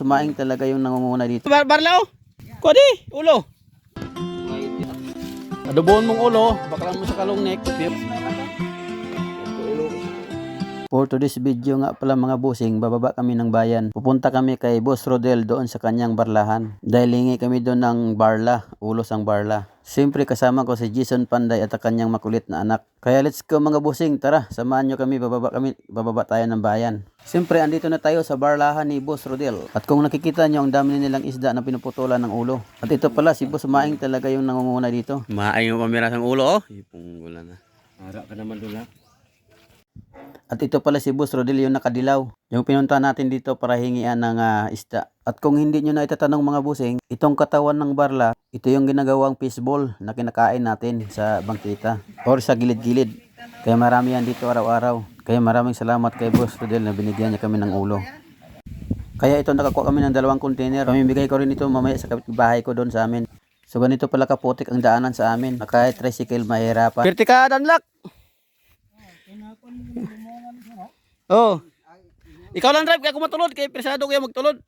Tumaing talaga yung nangunguna dito. Bar barlaw. Kodi, ulo. Adobohon mong ulo, bakalan mo sa kalong neck. For today's video nga pala mga busing, bababa kami ng bayan. Pupunta kami kay Boss Rodel doon sa kanyang barlahan. Dahil hingi kami doon ng barla, ulos ang barla. Siyempre kasama ko si Jason Panday at ang kanyang makulit na anak. Kaya let's go mga busing, tara, samahan nyo kami, bababa kami, bababa tayo ng bayan. Siyempre andito na tayo sa barlahan ni Boss Rodel. At kung nakikita nyo ang dami nilang isda na pinuputulan ng ulo. At ito pala si Boss Maing talaga yung nangunguna dito. Maay mo pamira ng ulo, oh. Ipong wala na. Ara ka naman doon? At ito pala si Boss Rodel yung nakadilaw. Yung pinunta natin dito para hingian ng ah, isda. At kung hindi nyo na itatanong mga busing, itong katawan ng barla, ito yung ginagawang fishball na kinakain natin sa bangkita or sa gilid-gilid. Kaya marami yan dito araw-araw. Kaya maraming salamat kay Boss Rodel na binigyan niya kami ng ulo. Kaya ito nakakuha kami ng dalawang container. Pamimigay ko rin ito mamaya sa kapitbahay ko doon sa amin. So ganito pala kaputik ang daanan sa amin. Na kahit tricycle mahirapan. Pirti ka, danlak. Oh. Ikaw lang drive, kaya ako matulod, kaya presado kaya magtulod.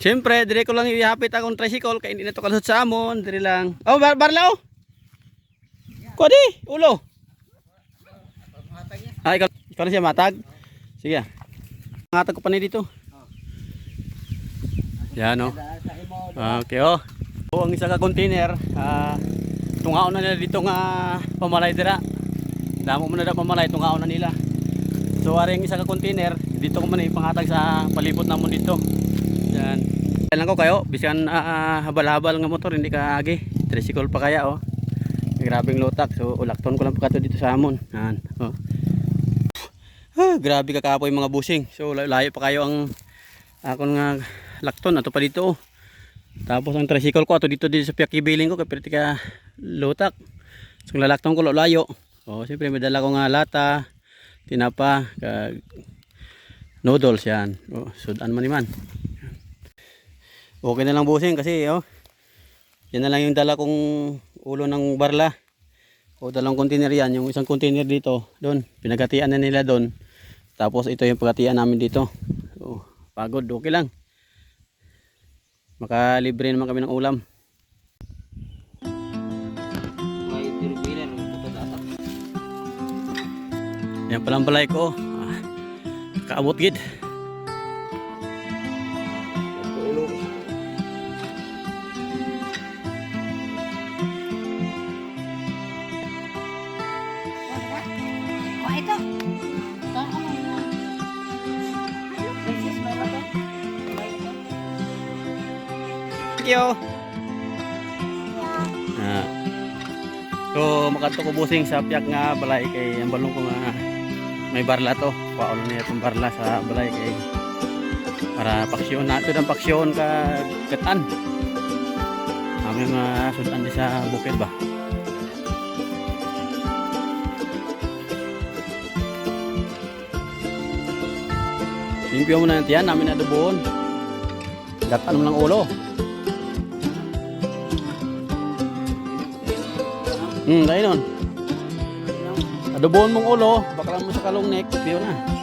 Siyempre, dire ko lang ihapit akong tricycle, kaya hindi na to kalusot sa amon, dire lang. Oh, bar barlaw. Kodi, ulo. Ah, ikaw, ikaw na siya matag. Sige. ah. Matag ko pa ni dito. Yan oh. Okay oh. Oh, ang isa ka container, ah, tungaon na nila dito nga pamalay dira. Damo mo na daw pamalay, tungaon na nila. So aring isa ka container, dito ko man ipangatag sa palibot namon dito. Yan. Lang ko kayo, bisan ah, habal-habal nga motor, hindi ka agi. Tricycle pa kaya oh. Grabing lotak. So ulakton ko lang pa kato dito sa amon. Yan. Oh. Ah, grabe ka kapoy mga busing. So la- layo pa kayo ang akon nga lakton ato pa dito oh. Tapos ang tricycle ko ato dito dito sa piyakibiling ko kay ka lotak. So lalakton ko layo. Oh, siyempre may dala ko nga lata, tinapa, kag noodles yan. Oh, sudan man man. Okay na lang busing kasi oh. Yan na lang yung dala kong ulo ng barla. O dalawang container yan, yung isang container dito, doon. Pinagatian na nila doon. Tapos ito yung pagatian namin dito. So, pagod, okay lang. Makalibre naman kami ng ulam. Yan palang balay ko. Ah, kaabot gid. Oh? Thank you. Ah. So makato ko busing sa piyak nga balay kay ang balong ko nga may barla to. Paolo niya itong barla sa balay kay para paksyon nato ng paksyon ka katan. Kami mga sudan di sa bukid ba. Limpyo mo na yan, namin na adobohon. Gatan mo ng ulo. Hmm, dahil nun. Adobohon mong ulo, bakalan mo sa kalong neck, piyo na.